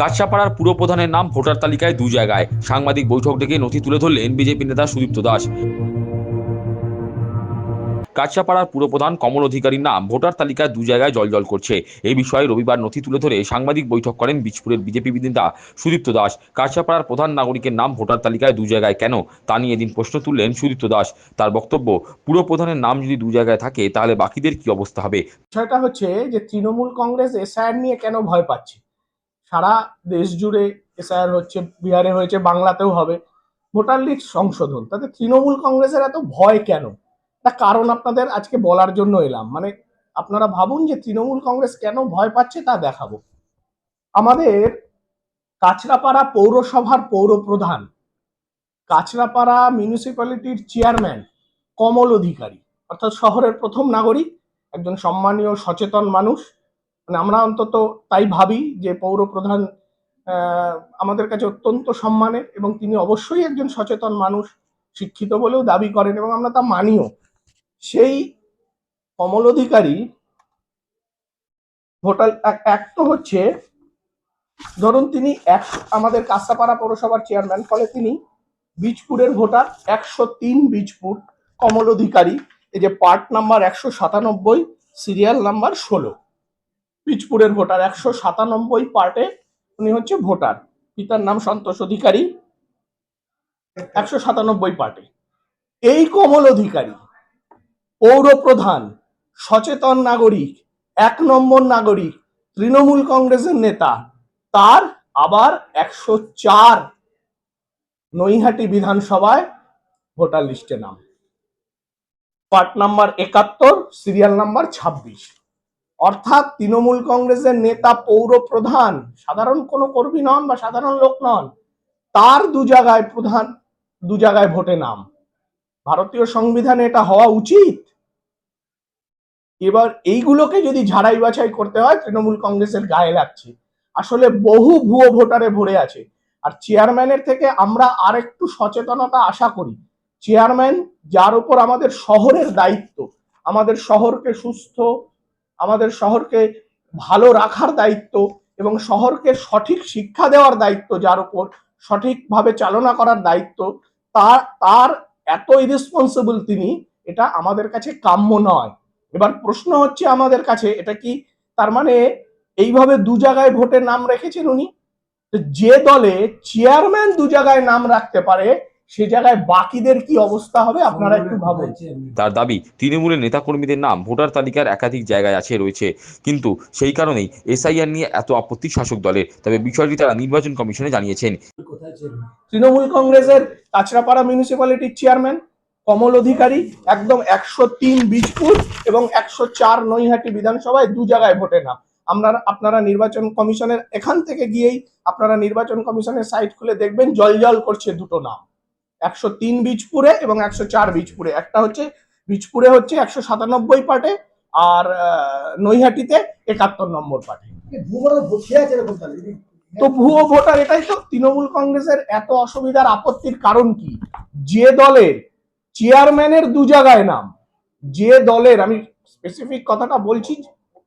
কাছাপাড়ার পুরপ্রধানের নাম ভোটার তালিকায় দু জায়গায়। সাংবাদিক বৈঠক ডেকে নথি তুলে ধরলেন বিজেপি নেতা সুদীপ্ত দাস। কাছাপাড়ার পুরপ্রধান কমল অধিকারীর নাম ভোটার তালিকায় দু জায়গায় জলজল করছে। এই বিষয়ে রবিবার নথি তুলে ধরে সাংবাদিক বৈঠক করেন বীজপুরের বিজেপি নেতা সুদীপ্ত দাস। কাছাপাড়ার প্রধান নাগরিকের নাম ভোটার তালিকায় দু জায়গায় কেন? তা নিয়ে এদিন প্রশ্ন তুললেন সুদীপ্ত দাস। তার বক্তব্য পুরপ্রধানের নাম যদি দু জায়গায় থাকে তাহলে বাকিদের কি অবস্থা হবে? বিষয়টা হচ্ছে যে তৃণমূল কংগ্রেস এসআইআর নিয়ে কেন ভয় পাচ্ছে? সারা দেশ জুড়ে এসআইআর হচ্ছে, বিহারে হয়েছে, বাংলাতেও হবে। ভোটার লিস্ট সংশোধন। তাতে তৃণমূল কংগ্রেসের এত ভয় কেন? তা কারণ আপনাদের আজকে বলার জন্য এলাম। মানে আপনারা ভাবুন যে তৃণমূল কংগ্রেস কেন ভয় পাচ্ছে তা দেখাবো। আমাদের কাছড়াপাড়া পৌরসভার পৌর প্রধান কাছড়াপাড়া মিউনিসিপ্যালিটির চেয়ারম্যান কমল অধিকারী, অর্থাৎ শহরের প্রথম নাগরিক, একজন সম্মানীয় সচেতন মানুষ মানে আমরা অন্তত তাই ভাবি যে পৌর প্রধান আমাদের কাছে অত্যন্ত সম্মানের এবং তিনি অবশ্যই একজন সচেতন মানুষ, শিক্ষিত বলেও দাবি করেন এবং আমরা তা মানিও। সেই কমল অধিকারী ভোটার, এক- তো হচ্ছে, ধরুন তিনি এক, আমাদের কাঁসাপাড়া পৌরসভার চেয়ারম্যান, ফলে তিনি বীজপুরের ভোটার, একশো তিন বীজপুর কমল অধিকারী, এই যে পার্ট নাম্বার একশো সাতানব্বই, সিরিয়াল নাম্বার ষোলো। বীজপুরের ভোটার। একশো সাতানব্বই পার্টে উনি হচ্ছে ভোটার। পিতার নাম সন্তোষ অধিকারী। একশো সাতানব্বই পার্টে। এই কমল অধিকারী, পৌর প্রধান, সচেতন নাগরিক, এক নম্বর নাগরিক, তৃণমূল কংগ্রেসের নেতা, তার আবার একশো চার নৈহাটি বিধানসভায় ভোটার লিস্টে নাম। পার্ট নাম্বার একাত্তর, সিরিয়াল নাম্বার ছাব্বিশ। অর্থাৎ তৃণমূল কংগ্রেসের নেতা পৌর প্রধান, সাধারণ কোনো কর্মী নন বা সাধারণ লোক নন, তার দু জায়গায় প্রধান, দু জায়গায় ভোটে নাম। ভারতীয় সংবিধানে এটা হওয়া উচিত। এবার এইগুলোকে যদি ঝাড়াই বাছাই করতে হয়, তৃণমূল কংগ্রেসের গায়ে লাগছে। আসলে বহু ভুয়ো ভোটারে ভরে আছে। আর চেয়ারম্যানের থেকে আমরা আর একটু সচেতনতা আশা করি। চেয়ারম্যান, যার উপর আমাদের শহরের দায়িত্ব, আমাদের শহরকে সুস্থ আমাদের শহরকে ভালো রাখার দায়িত্ব এবং শহরকে সঠিক শিক্ষা দেওয়ার দায়িত্ব যার উপর সঠিকভাবে চালনা করার দায়িত্ব, তার তার এত ইরেসপন্সিবল তিনি, এটা আমাদের কাছে কাম্য নয়। এবার প্রশ্ন হচ্ছে আমাদের কাছে, এটা কি তার মানে এইভাবে দু জায়গায় ভোটের নাম রেখেছেন উনি? যে দলে চেয়ারম্যান দু জায়গায় নাম রাখতে পারে সে জায়গায় বাকিদের কি অবস্থা হবে আপনারা একটু ভাবুন। তার দাবি তৃণমূলের নেতাকর্মীদের নাম ভোটার তালিকার একাধিক জায়গায় আছে রয়েছে। কিন্তু সেই কারণেই এসআইআর নিয়ে এত আপত্তি শাসক দলের। তবে বিষয়টি তারা নির্বাচন কমিশনে জানিয়েছেন। তৃণমূল কংগ্রেসের কাছড়াপাড়া মিউনিসিপ্যালিটির চেয়ারম্যান কমল অধিকারী একদম একশো তিন বীজপুর এবং একশো চার নৈহাটি বিধানসভায় দু জায়গায় ভোটে নাম। আমরা আপনারা নির্বাচন কমিশনের এখান থেকে গিয়েই আপনারা নির্বাচন কমিশনের সাইট খুলে দেখবেন জল জল করছে দুটো নাম। একশো তিন বীজপুরে এবং একশো চার বীজপুরে একটা হচ্ছে বীজপুরে হচ্ছে একশো সাতানব্বই পার্টে আর নৈহাটিতে একাত্তর নম্বর পার্টে। তো ভুয়ো ভোটার এটাই তো তৃণমূল কংগ্রেসের এত অসুবিধার আপত্তির কারণ কি? যে দলের চেয়ারম্যানের দু জায়গায় নাম যে দলের আমি স্পেসিফিক কথাটা বলছি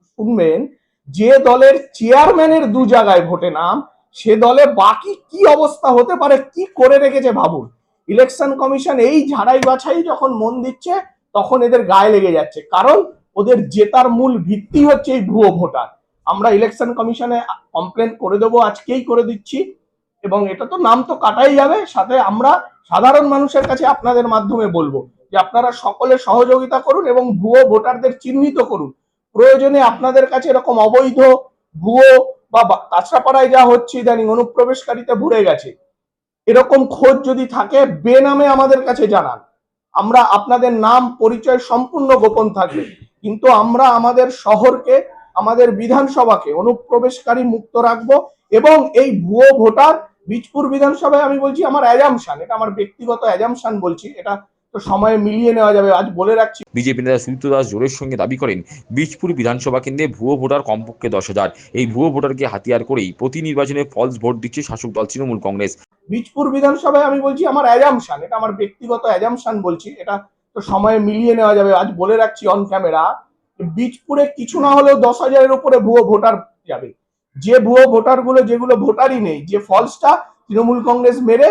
শুনবেন যে দলের চেয়ারম্যানের দু জায়গায় ভোটে নাম সে দলে বাকি কি অবস্থা হতে পারে কি করে রেখেছে ভাবুন। ইলেকশন কমিশন এই ঝাড়াই বাছাই যখন মন দিচ্ছে, তখন এদের গায়ে লেগে যাচ্ছে। কারণ ওদের জেতার মূল ভিত্তি হচ্ছে এই ভুয়ো ভোটার। আমরা ইলেকশন কমিশনে কমপ্লেন করে দেবো, আজকেই করে দিচ্ছি। এবং এটা তো নাম তো কাটাই যাবে। সাথে আমরা সাধারণ মানুষের কাছে আপনাদের মাধ্যমে বলব যে আপনারা সকলে সহযোগিতা করুন এবং ভুয়ো ভোটারদের চিহ্নিত করুন। প্রয়োজনে আপনাদের কাছে এরকম অবৈধ ভুয়ো বা কাঁচরাপাড়ায় যা হচ্ছে ইদানিং অনুপ্রবেশকারীতে ভরে গেছে। এরকম খোঁজ যদি থাকে, বেনামে আমাদের কাছে জানান। আমরা আপনাদের নাম, পরিচয় সম্পূর্ণ গোপন থাকবে। কিন্তু আমরা আমাদের শহরকে, আমাদের বিধানসভাকে অনুপ্রবেশকারী মুক্ত রাখব এবং এই ভুয়ো ভোটার বীজপুর বিধানসভায় আমি বলছি আমার অ্যাজামশন, এটা আমার ব্যক্তিগত অ্যাজামশন বলছি, এটা তো সময়ে মিলিয়ে নেওয়া যাবে, আজ বলে রাখছি। বিজেপি নেতা সুদীপ্ত দাস জোরের সঙ্গে দাবি করেন, বীজপুর বিধানসভা কেন্দ্রে ভুয়ো ভোটার কমপক্ষে দশ হাজার। এই ভুয়ো ভোটারকে হাতিয়ার করেই প্রতি নির্বাচনে ফলস ভোট দিচ্ছে শাসক দল তৃণমূল কংগ্রেস। বীজপুর বিধানসভায় আমি বলছি আমার অ্যাজামশান এটা আমার ব্যক্তিগত অ্যাজামশান বলছি, এটা তো সময়ে মিলিয়ে নেওয়া যাবে। আজ বলে রাখছি অন ক্যামেরা বীজপুরে কিছু না হলেও দশ হাজারের উপরে ভুয়ো ভোটার যাবে। যে ভুয়ো ভোটারগুলো, যেগুলো ভোটারই নেই, যে ফলসটা তৃণমূল কংগ্রেস মেরে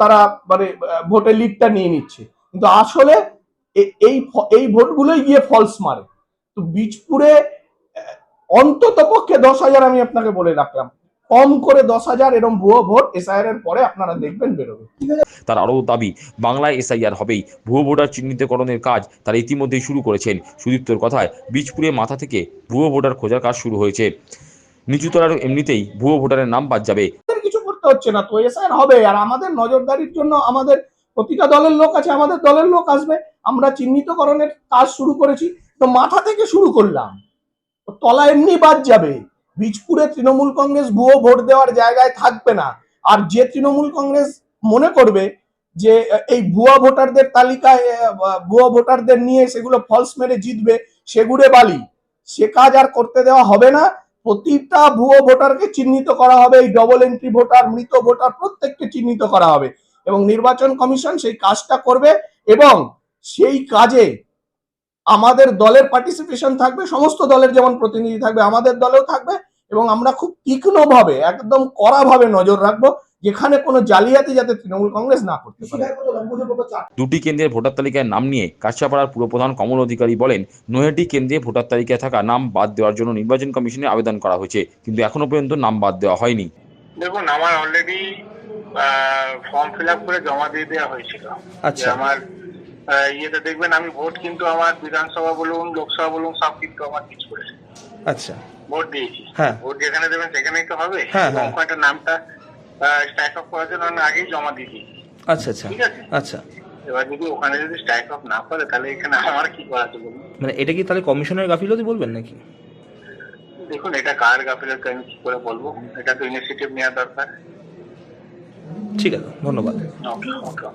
তারা মানে ভোটের লিডটা নিয়ে নিচ্ছে। কিন্তু আসলে এই এই ভোটগুলোই গিয়ে ফলস মারে। তো বীজপুরে অন্তত পক্ষে দশ হাজার আমি আপনাকে বলে রাখলাম। কম করে দশ হাজার এরকম ভুয়ো ভোট এসআইআর এর পরে আপনারা দেখবেন বেরোবে। তার আরও দাবি বাংলায় এসআইআর হবেই। ভুয়ো ভোটার চিহ্নিতকরণের কাজ তারা ইতিমধ্যেই শুরু করেছেন। সুদীপ্তর কথায় বীজপুরে মাথা থেকে ভুয়ো ভোটার খোঁজার কাজ শুরু হয়েছে। নিচুতলার এমনিতেই ভুয়ো ভোটারের নাম বাদ যাবে। কিছু করতে হচ্ছে না তো এসআইআর হবে। আর আমাদের নজরদারির জন্য আমাদের প্রতিটা দলের লোক আছে আমাদের দলের লোক আসবে। আমরা চিহ্নিতকরণের কাজ শুরু করেছি। তো মাথা থেকে শুরু করলাম। তলা এমনি বাদ যাবে। বীজপুরে তৃণমূল কংগ্রেস ভুয়ো ভোট দেওয়ার জায়গায় থাকবে না। আর যে তৃণমূল কংগ্রেস মনে করবে যে, এই ভুয়া ভোটারদের তালিকায় ভুয়া ভোটারদের নিয়ে সেগুলো ফলস মেরে জিতবে, সেগুড়ে বালি। সে কাজ আর করতে দেওয়া হবে না। প্রতিটা ভুয়ো ভোটারকে চিহ্নিত করা হবে, এই ডবল এন্ট্রি ভোটার, মৃত ভোটার, প্রত্যেককে চিহ্নিত করা হবে। এবং নির্বাচন কমিশন সেই কাজটা করবে এবং সেই কাজে আমাদের দলের পার্টিসিপেশন থাকবে, সমস্ত দলের যেমন প্রতিনিধি থাকবে, আমাদের দলেও থাকবে। এবং আমরা খুব তীক্ষ্ণভাবে একদম কড়াভাবে নজর রাখব যেখানে কোনো জালিয়াতি যাতে তৃণমূল কংগ্রেস না করতে পারে। দুটি কেন্দ্রের ভোটার তালিকায় নাম নিয়ে কাছাপাড়ার পুরপ্রধান কমল অধিকারী বলেন নৈহাটি কেন্দ্রে ভোটার তালিকায় থাকা নাম বাদ দেওয়ার জন্য নির্বাচন কমিশনে আবেদন করা হয়েছে কিন্তু এখনও পর্যন্ত নাম বাদ দেওয়া হয়নি। দেখুন আমার অলরেডি ফর্ম ফিল আপ করে জমা দিয়ে দেওয়া হয়েছিল। আচ্ছা। আমার ইয়েতে দেখবেন আমি ভোট কিন্তু আমার বিধানসভা বলুন লোকসভা বলুন সব কিন্তু আমার কিছু করেছে। আচ্ছা। ভোট দিয়েছি। হ্যাঁ। ভোট যেখানে দেবেন সেখানেই তো হবে। হ্যাঁ, হ্যাঁ। কয়েকটা নামটা স্ট্রাইক অফ করার জন্য আগেই জমা দিয়ে দিয়েছি। আচ্ছা আচ্ছা। ঠিক আছে? আচ্ছা। এবার যদি ওখানে যদি স্ট্রাইক অফ না করে তাহলে এখানে আমার কি করা আছে বলুন? মানে এটা কি তাহলে কমিশনের গাফিলতি বলবেন নাকি? দেখুন এটা কার গাফিলতি আমি কি করে বলব? এটা তো ইনিশিয়েটিভ নেওয়া দরকার। ঠিক আছে ধন্যবাদ। ওকে ওকে।